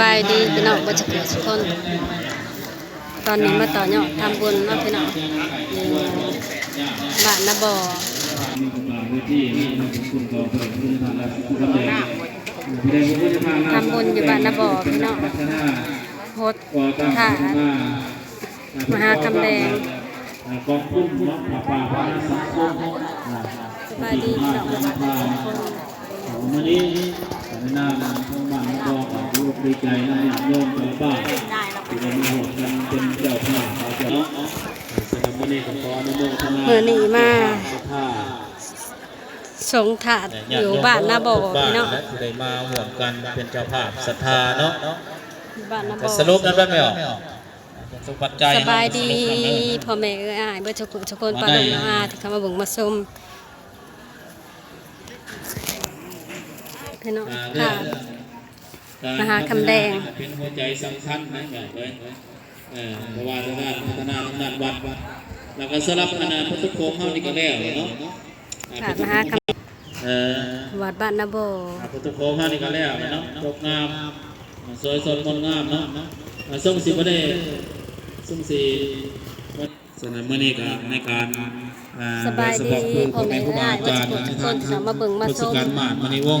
บายดีพี่น้องบ่จะเกิดทุกคน ตอนนี้มาต่อยอดทำบุญเนาะพี่น้องบ้านนาบอทำบุญอยู่บ้านนาบอพี่น้องพัฒนาโพดก่อตั้งค่ะพัฒนามหาคำแดงกองทุนเนาะป่าป่าพัฒนาสังคมสบายดีพี่น้องบ่จะเกิดทุกคนวันนี้ในนามของบ้านก็ขอ ดีใจนะญาติโยมชาวบ้านที่ได้มาร่วมกันเป็นเจ้าภาพเขาจะเนาะสำหรับวันนี้ก็ขออนุโมทนามื้อนี้มาผ้าสงถาดอยู่บ้านนาบ่อพี่น้องและที่ได้มาห่วมกันเป็นเจ้าภาพศรัทธาเนาะบ้านนาก็บ่อสรุปนั้นได้ไหมอะสรุปปัจจัยสบายดีพ่อแม่เอ้ยอ้ายเบิดทุกคนทุกคนปาลงอาที่เข้ามาเบิ่งมาชมพี่น้องค่ะ มหาคำแดง เป็นหัวใจสำคัญนะแบบเลยเออเพราะว่าทางด้านพัฒนาทางด้านวัดวัดแล้วก็สำหรับคณะพุทธโคมเฮานี่ก็แล้วเนาะอ่าค่ะพุทธมโคหามคเออำวัดบ้านนาบ่ออ่าพุทธโคมเฮานี่ก็แล้วเนาะตกงามสวยสดงดงามเนาะอ่าทรงสิบ่ได้ทรงสิสนามมื้อนี้ก็ในการอ่าสบายดีโดเฉพะครูพ่อแม่ครูบาอาจารย์ทุกคนที่เข้ามาเบิ่งมาชมทศกัณฐ์มาดมณีวงศ์